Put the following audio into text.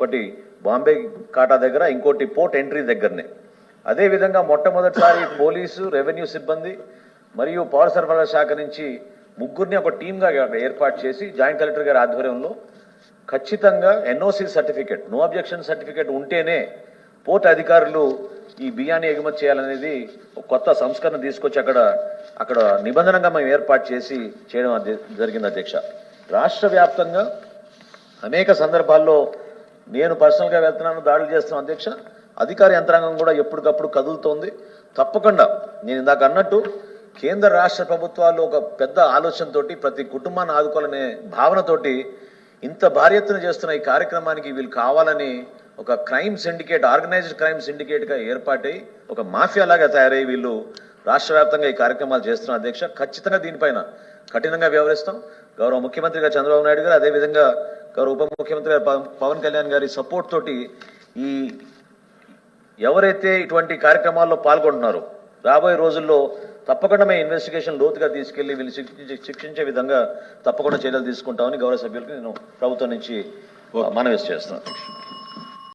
ఒకటి బాంబే కాటా దగ్గర ఇంకోటి పోర్ట్ ఎంట్రీ దగ్గరనే. అదేవిధంగా మొట్టమొదటిసారి పోలీసు రెవెన్యూ సిబ్బంది మరియు పౌర సరఫరాల శాఖ నుంచి ముగ్గురిని ఒక టీమ్గా ఏర్పాటు చేసి జాయింట్ కలెక్టర్ గారి ఆధ్వర్యంలో ఖచ్చితంగా NOC certificate no objection certificate ఉంటేనే పోర్ట్ అధికారులు ఈ బియ్యాన్ని ఎగుమతి చేయాలనేది ఒక కొత్త సంస్కరణ తీసుకొచ్చి అక్కడ అక్కడ నిబంధనగా మేము ఏర్పాటు చేసి చేయడం జరిగింది అధ్యక్ష. రాష్ట్ర వ్యాప్తంగా అనేక సందర్భాల్లో నేను పర్సనల్గా వెళ్తున్నాను దాడులు చేస్తున్నాను. అధ్యక్ష అధికార యంత్రాంగం కూడా ఎప్పటికప్పుడు కదులుతోంది. తప్పకుండా నేను ఇందాక అన్నట్టు కేంద్ర రాష్ట్ర ప్రభుత్వాలు ఒక పెద్ద ఆలోచనతోటి ప్రతి కుటుంబాన్ని ఆదుకోవాలనే భావనతోటి ఇంత భారీ ఎత్తున చేస్తున్న ఈ కార్యక్రమానికి వీళ్ళు కావాలని ఒక క్రైమ్ సిండికేట్ ఆర్గనైజ్డ్ క్రైమ్ సిండికేట్గా ఏర్పాటై ఒక మాఫియా లాగా తయారయ్యి వీళ్ళు రాష్ట్ర వ్యాప్తంగా ఈ కార్యక్రమాలు చేస్తున్న అధ్యక్ష ఖచ్చితంగా దీనిపైన కఠినంగా వ్యవహరిస్తాం. గౌరవ ముఖ్యమంత్రిగా చంద్రబాబు నాయుడు గారు అదేవిధంగా గారు ఉప ముఖ్యమంత్రి పవన్- కళ్యాణ్ గారి సపోర్ట్ తోటి ఈ ఎవరైతే ఇటువంటి కార్యక్రమాల్లో పాల్గొంటున్నారో రాబోయే రోజుల్లో తప్పకుండా మేము ఇన్వెస్టిగేషన్ లోతుగా తీసుకెళ్ళి వీళ్ళు శిక్షించే శిక్షించే విధంగా తప్పకుండా చర్యలు తీసుకుంటామని గౌరవ సభ్యులకు నేను ప్రభుత్వం నుంచి మనవి చేస్తున్నాను.